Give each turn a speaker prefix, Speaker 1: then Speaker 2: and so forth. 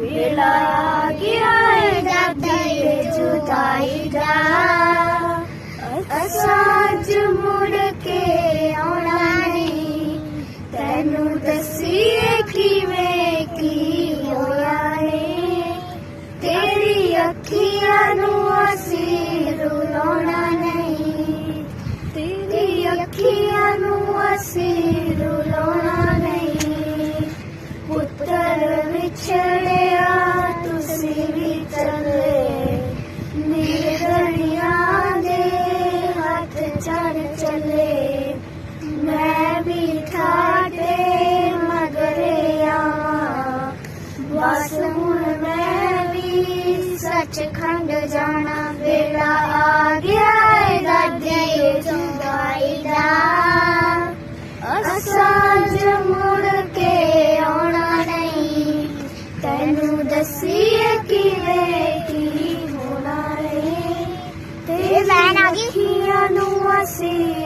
Speaker 1: ਵੇਲਾ ਆ ਗਿਆ ਏ ਦਾਦੀ ਏ ਜੁਦਾਈ ਦਾ ਮੁੜ ਕੇ ਆਉਣਾ ਨਹੀਂ ਤੈਨੂੰ ਦੱਸੀਏ ਕਿਵੇਂ ਕੀ ਹੋਇਆ ਏ ਤੇਰੀ ਅੱਖੀਆਂ ਨੂੰ ਅਸੀਂ ਰੁਲਾਉਣਾ ਨਹੀਂ ਤੇਰੀ ਅੱਖੀਆਂ ਨੂੰ ਅਸੀਂ ਚਰ ਚੱਲੇ। ਮੈਂ ਵੀ ਤੁਹਾਡੇ ਮਗਰੇ ਆਵਾਂ। ਵਸ ਹੁਣ ਮੈਂ ਵੀ ਸੱਚਖੰਡ ਜਾਣਾ। ਵੇਲਾ ਆ ਗਿਆ ਏ ਦਾਦੇ ਚੁੰਗਾਈ ਦਾ ਅਸਾਂ ਜਮੁੜ ਕੇ ਆਉਣਾ ਨਹੀਂ। ਤੈਨੂੰ ਦੱਸੀਏ ਕਿਵੇਂ ਕੀ ਹੋਣਾ ਏ। ਤੇ ਮੈਂ ਨਾ ਗਈ। nasci.